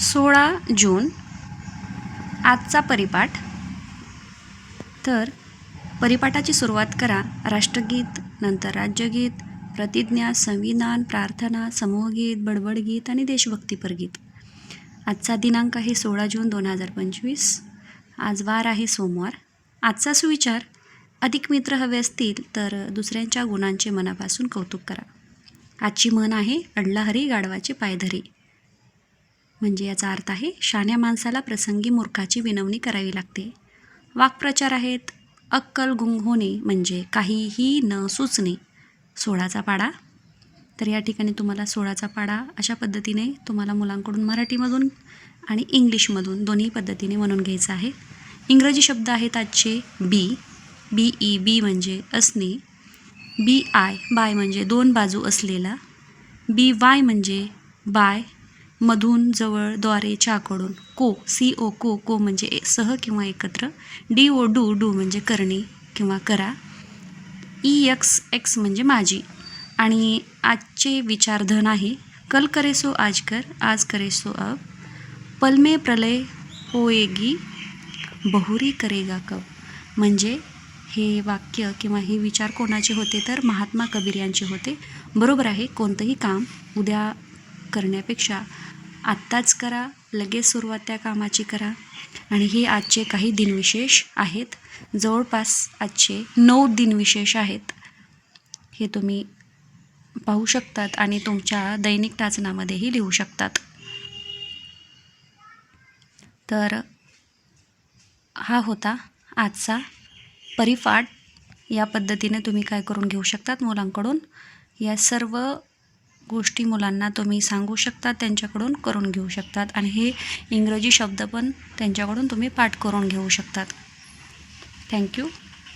सोळा जून आजचा परिपाठ. तर परिपाठाची सुरुवात करा राष्ट्रगीत नंतर राज्यगीत प्रतिज्ञा संविधान प्रार्थना समूहगीत बडबडगीत आणि देशभक्तीपर गीत आजचा दिनांक आहे सोळा जून दोन हजार पंचवीस. आज वार आहे सोमवार. आजचा सुविचार अधिक मित्र हवे असतील तर दुसऱ्यांच्या गुणांचे मनापासून कौतुक करा. आजची म्हण आहे अडला हरी गाढवाची पायधरी. म्हणजे याचा अर्थ आहे शाण्या माणसाला प्रसंगी मूर्खाची विनवणी करावी लागते. वाक्प्रचार आहेत अक्कल गुंग होणे म्हणजे काहीही न सुचणे. सोळाचा पाडा? तर या ठिकाणी तुम्हाला सोळाचा पाडा अशा पद्धतीने तुम्हाला मुलांकडून मराठीमधून आणि इंग्लिशमधून दोन्ही पद्धतीने म्हणून घ्यायचं आहे. इंग्रजी शब्द आहेत आजचे बी बी ई बी म्हणजे असणे. बी आय बाय म्हणजे दोन बाजू असलेला. बी वाय म्हणजे बाय. मधून जवळद्वारे च्याकडून. को सी ओ को को म्हणजे सह किंवा एकत्र. डी ओ डू डू म्हणजे करणे किंवा करा. ई एक्स एक्स म्हणजे माझी आणि आजचे विचारधन आहे कल करे सो आज कर आज करे सो अब. पलमे प्रलय होएगी बहुरी करेगा कब. म्हणजे हे वाक्य किंवा हे विचार कोणाचे होते तर महात्मा कबीर यांचे होते. बरोबर आहे कोणतंही काम उद्या करण्यापेक्षा आत्ताच करा लगेच सुरुवात त्या कामाची करा. आणि हे आजचे काही दिनविशेष आहेत. जवळपास आजचे नऊ दिनविशेष आहेत. हे तुम्ही पाहू शकतात आणि तुमच्या दैनिक टाचनामध्येही लिहू शकतात. तर हा होता आजचा परिपाठ. या पद्धतीने तुम्ही काय करून घेऊ शकतात मुलांकडून? या सर्व गोष्टी मुलांना तुम्ही सांगू शकता त्यांच्याकडून करून घेऊ शकतात आणि हे इंग्रजी शब्द पण त्यांच्याकडून तुम्ही पाठ करून घेऊ शकतात. थँक्यू